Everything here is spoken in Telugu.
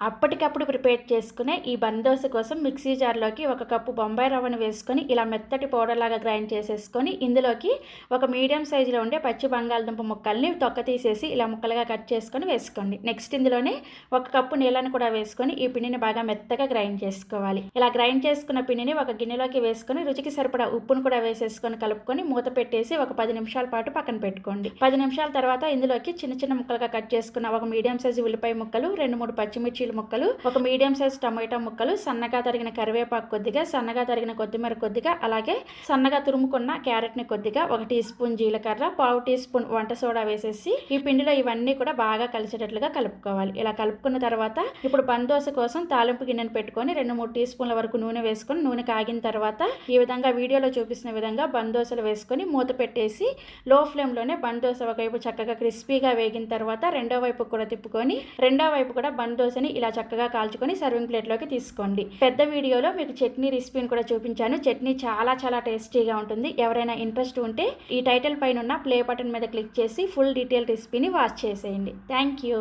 అప్పటికప్పుడు ప్రిపేర్ చేసుకునే ఈ బందోస కోసం మిక్సీ జార్లోకి ఒక కప్పు బొంబాయి రవ్వను వేసుకొని ఇలా మెత్తటి పౌడర్ లాగా గ్రైండ్ చేసేసుకొని ఇందులోకి ఒక మీడియం సైజులో ఉండే పచ్చి బంగాళదుంప ముక్కల్ని తొక్క తీసేసి ఇలా ముక్కలుగా కట్ చేసుకొని వేసుకోండి. నెక్స్ట్ ఇందులోనే ఒక కప్పు నీళ్ళను కూడా వేసుకొని ఈ పిండిని బాగా మెత్తగా గ్రైండ్ చేసుకోవాలి. ఇలా గ్రైండ్ చేసుకున్న పిండిని ఒక గిన్నెలోకి వేసుకొని రుచికి సరిపడా ఉప్పును కూడా వేసేసుకొని కలుపుకొని మూత పెట్టేసి ఒక పది నిమిషాల పాటు పక్కన పెట్టుకోండి. పది నిమిషాల తర్వాత ఇందులోకి చిన్న చిన్న ముక్కలుగా కట్ చేసుకున్న ఒక మీడియం సైజు ఉల్లిపాయ ముక్కలు రెండు మూడు పచ్చిమిర్చి ముక్కలు ఒక మీడియం సైజ్ టమాటా ముక్కలు సన్నగా తరిగిన కరివేపాకు కొద్దిగా సన్నగా తరిగిన కొత్తిమీర కొద్దిగా అలాగే సన్నగా తురుముకున్న క్యారెట్ని కొద్దిగా ఒక టీ స్పూన్ జీలకర్ర పావు టీ స్పూన్ వంట సోడా వేసేసి ఈ పిండిలో ఇవన్నీ కూడా బాగా కలిసేటట్లుగా కలుపుకోవాలి. ఇలా కలుపుకున్న తర్వాత ఇప్పుడు బందోస కోసం తాలింపు గిన్నెను పెట్టుకొని రెండు మూడు టీ స్పూన్ల వరకు నూనె వేసుకొని నూనె కాగిన తర్వాత ఈ విధంగా వీడియోలో చూపిస్తున్న విధంగా బందోసలు వేసుకొని మూత పెట్టేసి లో ఫ్లేమ్లోనే బందోస ఒకవైపు చక్కగా క్రిస్పీగా వేగిన తర్వాత రెండో వైపు కూడా తిప్పుకొని రెండో వైపు కూడా బందోసని ఇలా చక్కగా కాల్చుకొని సర్వింగ్ ప్లేట్లోకి తీసుకోండి. పెద్ద వీడియోలో మీకు చట్నీ రెసిపీని కూడా చూపించాను. చట్నీ చాలా చాలా టేస్టీగా ఉంటుంది. ఎవరైనా ఇంట్రెస్ట్ ఉంటే ఈ టైటిల్ పైన ఉన్న ప్లే బటన్ మీద క్లిక్ చేసి ఫుల్ డీటెయిల్ రెసిపీని వాచ్ చేసేయండి. Thank you